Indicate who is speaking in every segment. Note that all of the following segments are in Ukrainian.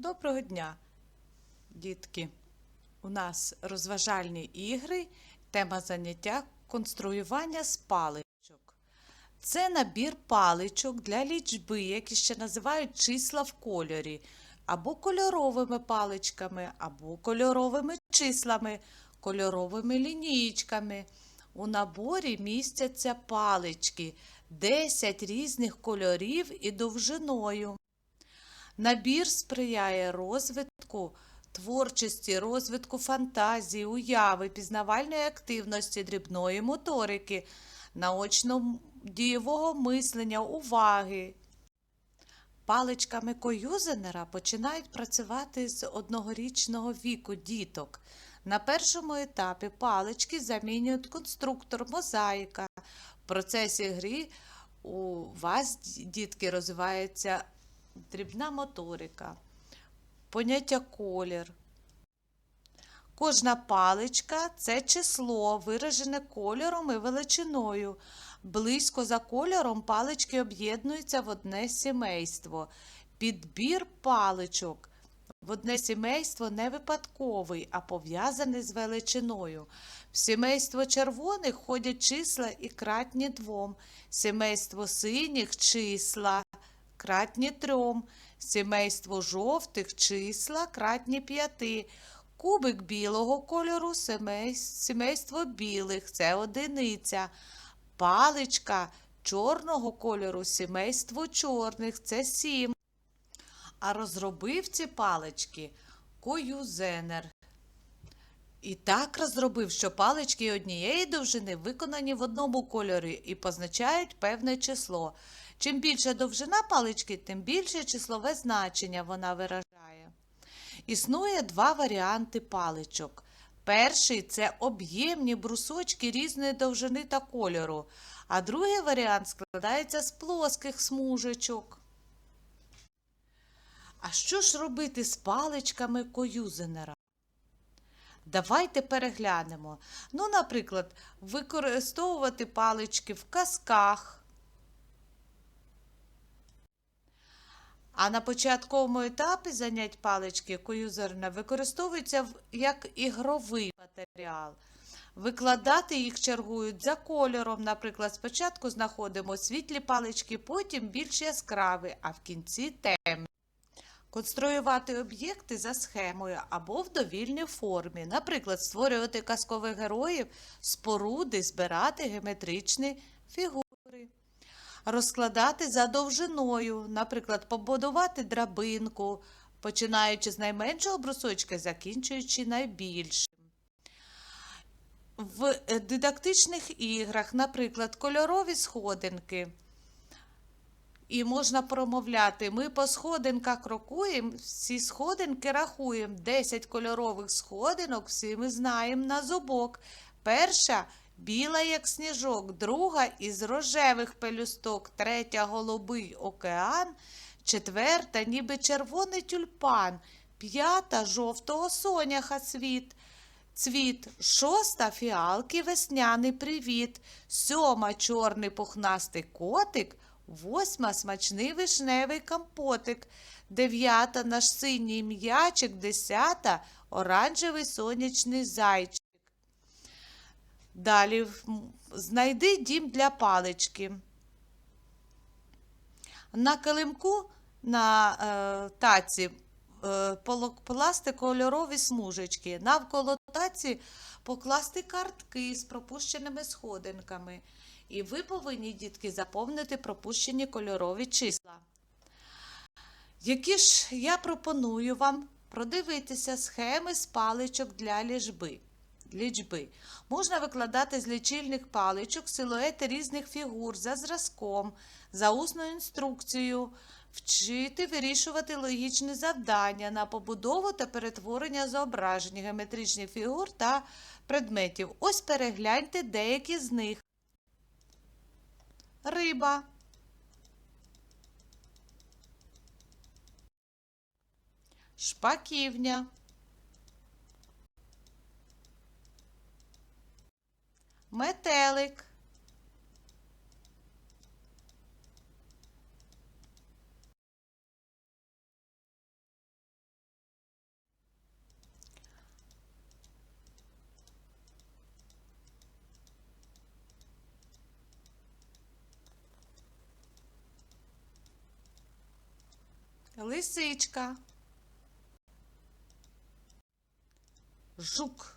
Speaker 1: Доброго дня, дітки! У нас розважальні ігри, тема заняття конструювання з паличок. Це набір паличок для лічби, які ще називають числа в кольорі, або кольоровими паличками, або кольоровими числами, кольоровими лінієчками. У наборі містяться палички 10 різних кольорів і довжиною. Набір сприяє розвитку творчості, розвитку фантазії, уяви, пізнавальної активності, дрібної моторики, наочно-дієвого мислення, уваги. Паличками Коюзенера починають працювати з одногорічного віку діток. На першому етапі палички замінюють конструктор, мозаїка. В процесі гри у вас, дітки, розвивається дрібна моторика, поняття колір. Кожна паличка це число, виражене кольором і величиною. Близько за кольором палички об'єднуються в одне сімейство. Підбір паличок в одне сімейство не випадковий, а пов'язаний з величиною. В сімейство червоних ходять числа і кратні двом, сімейство синіх числа кратні трьом, сімейство жовтих числа кратні п'яти. Кубик білого кольору сімейство білих це одиниця. Паличка чорного кольору сімейство чорних це сім. А розробив ці палички коюзенер. І так розробив, що палички однієї довжини виконані в одному кольорі і позначають певне число. Чим більша довжина палички, тим більше числове значення вона виражає. Існує два варіанти паличок. Перший це об'ємні брусочки різної довжини та кольору, а другий варіант складається з плоских смужечок. А що ж робити з паличками коюзенера? Давайте переглянемо. Ну, наприклад, використовувати палички в казках. А на початковому етапі занять палички коюзерна використовуються як ігровий матеріал. Викладати їх чергують за кольором. Наприклад, спочатку знаходимо світлі палички, потім більш яскраві, а в кінці темні. Конструювати об'єкти за схемою або в довільній формі. Наприклад, створювати казкових героїв, споруди, збирати геометричні фігури. Розкладати за довжиною, наприклад, побудувати драбинку, починаючи з найменшого брусочка, закінчуючи найбільшим. В дидактичних іграх, наприклад, кольорові сходинки. І можна промовляти, ми по сходинках крокуємо, всі сходинки рахуємо. 10 кольорових сходинок всі ми знаємо на зубок. Перша біла, як сніжок, друга із рожевих пелюсток, третя голубий океан, четверта, ніби червоний тюльпан, п'ята жовтого соняха світ. Цвіт, шоста фіалки весняний привіт, сьома чорний пухнастий котик, восьма смачний вишневий компотик, дев'ята наш синій м'ячик, десята оранжевий сонячний зайчик. Далі знайди дім для палички. На килимку на е, таці е, покласти кольорові смужечки. Навколо таці покласти картки з пропущеними сходинками. І ви повинні, дітки, заповнити пропущені кольорові числа. Які ж я пропоную вам продивитися схеми з паличок для лічби. лічби. Можна викладати з лічильних паличок силуети різних фігур за зразком, за усною інструкцією, вчити вирішувати логічні завдання на побудову та перетворення зображень геометричних фігур та предметів. Ось перегляньте деякі з них. Риба. Шпаківня. Метелик. Лисичка. Жук.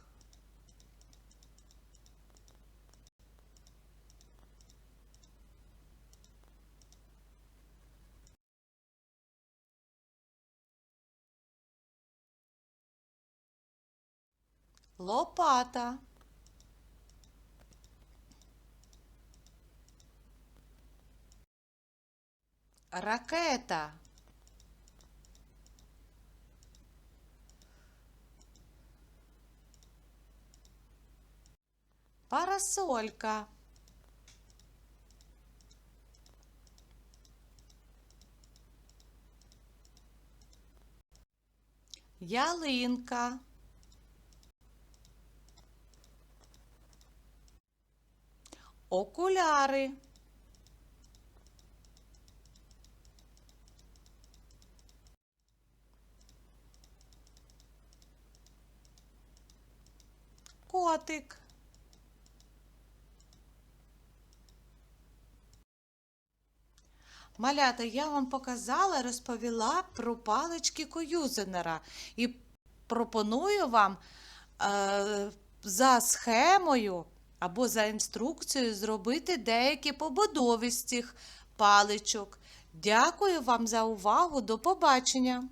Speaker 1: Лопата. Ракета. Парасолька. Ялинка. Окуляри. Котик. Малята, я вам показала, розповіла про палички Коюзенера і пропоную вам е, за схемою або за інструкцією зробити деякі побудові з цих паличок. Дякую вам за увагу. До побачення!